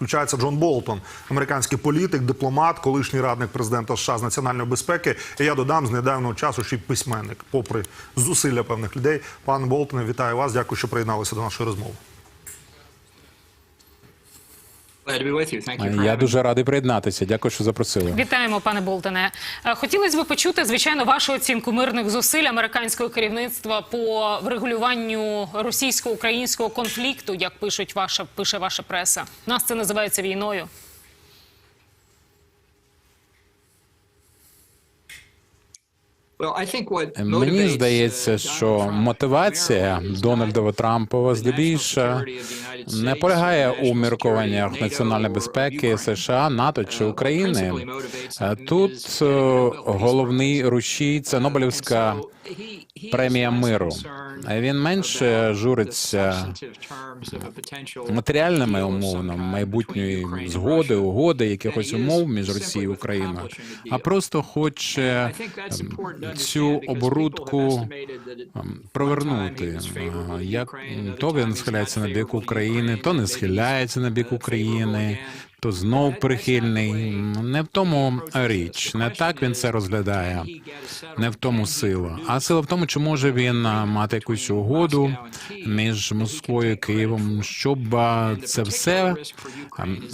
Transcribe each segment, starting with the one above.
Підключається Джон Болтон, американський політик, дипломат, колишній радник президента США з національної безпеки. І я додам з недавнього часу ще й письменник, попри зусилля певних людей. Пан Болтоне, вітаю вас. Дякую, що приєдналися до нашої розмови. Glad to be with you. Thank you for Я having дуже радий приєднатися. Дякую, що запросили. Вітаємо, пане Болтоне. Е, Хотілося б почути, звичайно, вашу оцінку мирних зусиль американського керівництва по врегулюванню російсько-українського конфлікту, як пишуть ваша пише ваша преса. Нас це називається війною. Мені здається, uh, що мотивація Дональда Трампова United не полягає у міркуваннях національної безпеки США, НАТО чи Uh, України. Е, Тут е, головний рушій це Uh, Нобелівська премія миру. Він менше журиться матеріальними kind майбутньої згоди, угоди, якихось умов між Росією і Україною, а просто хоче Ем, цю оборудку ем, провернути. Як то він схиляється на бік України, то не схиляється на бік uh, України. То знов прихильний. Не в тому річ, не так він це розглядає. Не в тому сила, а сила в тому, чи може він мати якусь угоду між Москвою і Києвом, щоб це все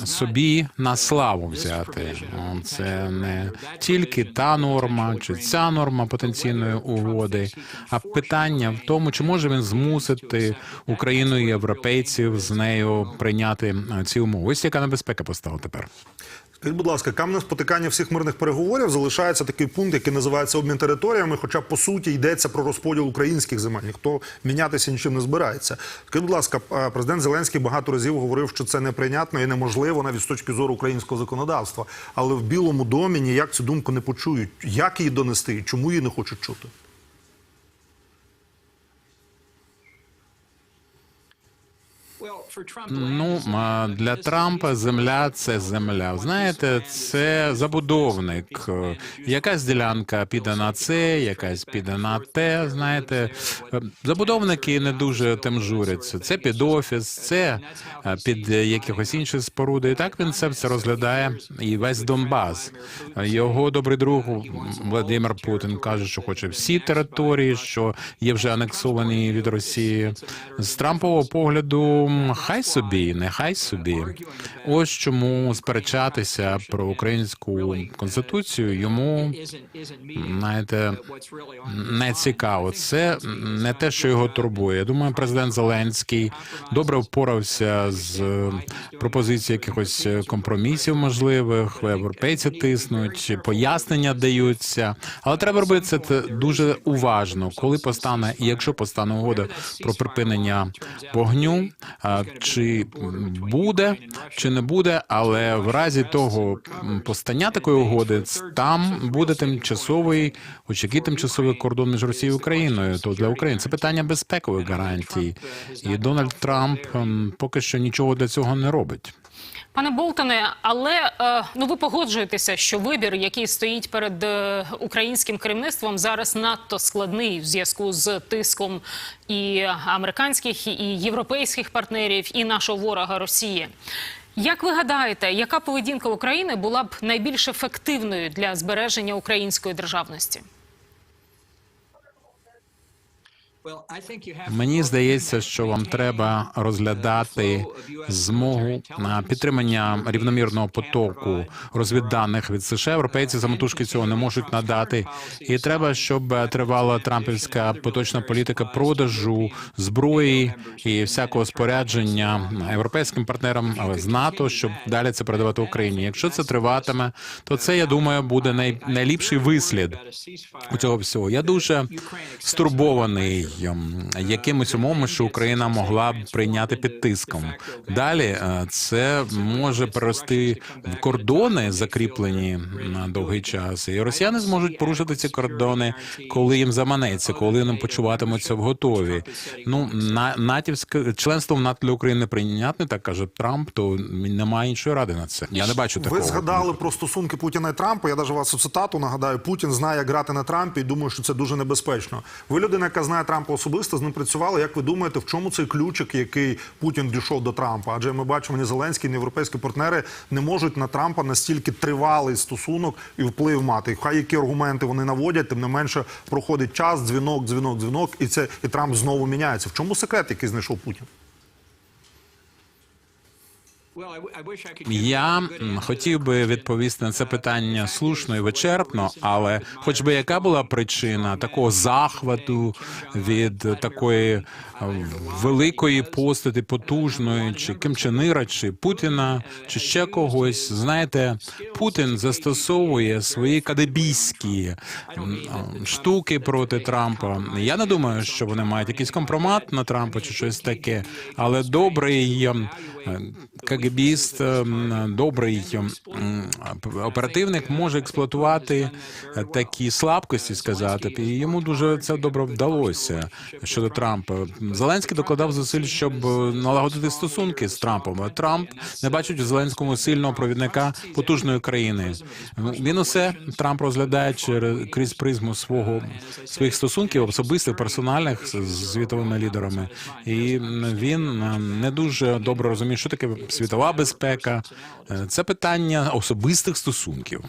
собі на славу взяти. Це не тільки та норма чи ця норма потенційної угоди, а питання в тому, чи може він змусити Україну і європейців з нею прийняти ці умови. Ось яка небезпека постала тепер. Скажіть, будь ласка, каменем спотикання всіх мирних переговорів залишається такий пункт, який називається обмін територіями. Хоча по суті йдеться про розподіл українських земель. Ніхто мінятися нічим не збирається. Скажіть, будь ласка, президент Зеленський багато разів говорив, що це неприйнятно і неможливо навіть з точки зору українського законодавства. Але в Білому домі ніяк цю думку не почують. Як її донести чому її не хочуть чути? Ну для Трампа земля це земля. Знаєте, це забудовник. Якась ділянка піде на це, якась піде на те. Знаєте, забудовники не дуже тим журяться. Це під офіс, це під якихось інші споруди. І так він це все розглядає. І весь Донбас. Його добрий друг Владимир Путін каже, що хоче всі території, що є вже анексовані від Росії. З Трампового погляду, хай собі, нехай собі. Ось чому сперечатися про українську конституцію йому знаєте, не цікаво. Це не те, що його турбує. Я думаю, президент Зеленський добре впорався з пропозицією якихось компромісів можливих. Європейці тиснуть, пояснення даються, але треба робити це дуже уважно, коли постане і якщо постане угода про припинення вогню, чи буде, чи не буде, але в разі того постання такої угоди там буде тимчасовий, хоч який тимчасовий кордон між Росією і Україною. То для України це питання безпекових гарантій, і Дональд Трамп поки що нічого для цього не робить. Пане Болтоне, але е, ну ви погоджуєтеся, що вибір, який стоїть перед е, українським керівництвом, зараз надто складний в зв'язку з тиском і американських, і європейських партнерів, і нашого ворога Росії. Як ви гадаєте, яка поведінка України була б найбільш ефективною для збереження української державності? Мені здається, що вам треба розглядати змогу на підтримання рівномірного потоку розвідданих від США. Європейці самотужки цього не можуть надати, і треба, щоб тривала трампівська поточна політика продажу зброї і всякого спорядження європейським партнерам, з НАТО, щоб далі це передавати Україні. Якщо це триватиме, то це я думаю буде най, найліпший вислід у цього всього. Я дуже стурбований якимось умовами, що Україна могла б прийняти під тиском. Далі е, це може перерости в кордони, закріплені на довгий час, і росіяни зможуть порушити ці кордони, коли їм заманеться, коли вони почуватимуться в готові. Ну на натівське членство в НАТО для України прийнятне, так каже Трамп. То немає іншої ради на це. Я не бачу такого. Ви згадали про стосунки Путіна і Трампа. Я навіть вас цитату нагадаю. Путін знає грати на Трампі і думаю, що це дуже небезпечно. Ви людина, яка знає Трампа Трампа особисто з ним працювали. Як ви думаєте, в чому цей ключик, який Путін дійшов до Трампа? Адже ми бачимо, ні Зеленський, ні європейські партнери не можуть на Трампа настільки тривалий стосунок і вплив мати. Хай які аргументи вони наводять, тим не менше проходить час, дзвінок, дзвінок, дзвінок, і це і Трамп знову міняється. В чому секрет, який знайшов Путін? Я хотів би відповісти на це питання слушно і вичерпно, але хоч би яка була причина такого захвату від такої великої постаті, потужної, чи Ким Чен Ира, чи Путіна, чи ще когось, знаєте, Путін застосовує свої кадебійські штуки проти Трампа. Я не думаю, що вони мають якийсь компромат на Трампа чи щось таке, але добрий КГБіст, ем, добрий оперативник може експлуатувати е, такі слабкості, сказати, і йому дуже це добре вдалося щодо Трампа. Зеленський докладав зусиль, щоб е, налагодити стосунки з Трампом. Трамп не бачить у Зеленському сильного провідника потужної країни. Він усе Трамп розглядає через крізь призму свого своїх стосунків, особистих, персональних з світовими лідерами, і він е, не дуже добре розуміє, що таке світова безпека. Е, Це питання особистих стосунків.